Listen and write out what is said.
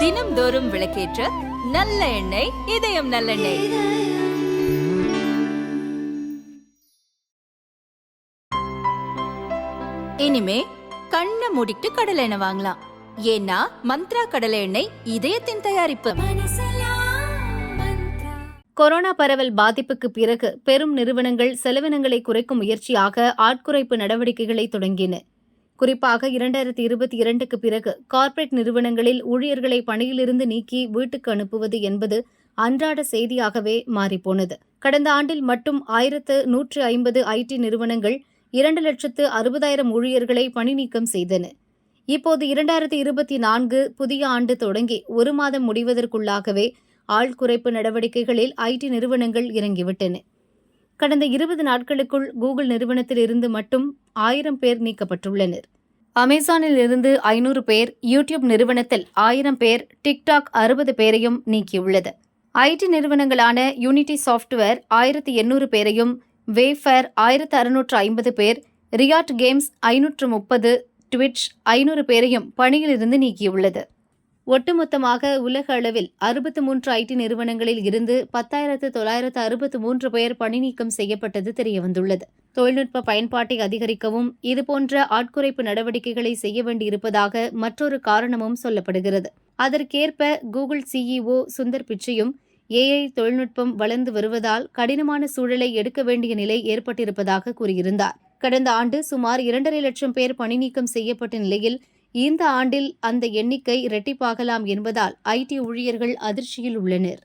தினம்தோறும் விளக்கேற்ற நல்ல எண்ணெய் இதயம் நல்லெண்ணெய். இனிமே கண்ணை மூடிட்டு கடலை எண்ணெய் வாங்கலாம். ஏன்னா மந்த்ரா கடலை எண்ணெய் இதயத்தின் தயாரிப்பு. கொரோனா பரவல் பாதிப்புக்கு பிறகு பெரும் நிறுவனங்கள் செலவினங்களை குறைக்கும் முயற்சியாக ஆட்குறைப்பு நடவடிக்கைகளை தொடங்கின. குறிப்பாக இரண்டாயிரத்தி இருபத்தி இரண்டுக்கு பிறகு கார்ப்பரேட் நிறுவனங்களில் ஊழியர்களை பணியிலிருந்து நீக்கி வீட்டுக்கு அனுப்புவது என்பது அன்றாட செய்தியாகவே மாறிப்போனது. கடந்த ஆண்டில் மட்டும் ஆயிரத்து நூற்று ஐம்பது ஐடி நிறுவனங்கள் இரண்டு லட்சத்து அறுபதாயிரம் ஊழியர்களை பணி நீக்கம் செய்தன. இப்போது இரண்டாயிரத்தி இருபத்தி நான்கு புதிய ஆண்டு தொடங்கி ஒரு மாதம் முடிவதற்குள்ளாகவே ஆள் குறைப்பு நடவடிக்கைகளில் ஐடி நிறுவனங்கள் இறங்கிவிட்டன. கடந்த இருபது நாட்களுக்குள் கூகுள் நிறுவனத்தில் இருந்து மட்டும் ஆயிரம் பேர் நீக்கப்பட்டுள்ளனர். அமேசானில் இருந்து ஐநூறு பேர் யூடியூப் நிறுவனத்தில் ஆயிரம் பேர் டிக்டாக் அறுபது பேரையும் நீக்கியுள்ளது. ஐடி நிறுவனங்களான யூனிட்டி சாஃப்ட்வேர் ஆயிரத்தி எண்ணூறு பேரையும் வேஃபேர் ஆயிரத்து அறுநூற்று ஐம்பது பேர் ரியாட் கேம்ஸ் ஐநூற்று முப்பது ட்விட்ச் ஐநூறு பேரையும் பணியிலிருந்து நீக்கியுள்ளது. ஒட்டுமொத்தமாக உலக அளவில் அறுபத்து மூன்று ஐடி நிறுவனங்களில் இருந்து பத்தாயிரத்து தொள்ளாயிரத்து அறுபத்து மூன்று பேர் பணிநீக்கம் செய்யப்பட்டது தெரியவந்துள்ளது. தொழில்நுட்ப பயன்பாட்டை அதிகரிக்கவும் இதுபோன்ற ஆட்குறைப்பு நடவடிக்கைகளை செய்ய வேண்டியிருப்பதாக மற்றொரு காரணமும் சொல்லப்படுகிறது. அதற்கேற்ப கூகுள் சிஇஓ சுந்தர் பிச்சையும் ஏஐ தொழில்நுட்பம் வளர்ந்து வருவதால் கடினமான சூழலை எடுக்க வேண்டிய நிலை ஏற்பட்டிருப்பதாக கூறியிருந்தார். கடந்த ஆண்டு சுமார் இரண்டரை லட்சம் பேர் பணிநீக்கம் செய்யப்பட்ட நிலையில் இந்த ஆண்டில் அந்த எண்ணிக்கை இரட்டிப்பாகலாம் என்பதால் ஐடி ஊழியர்கள் அதிர்ச்சியில் உள்ளனர்.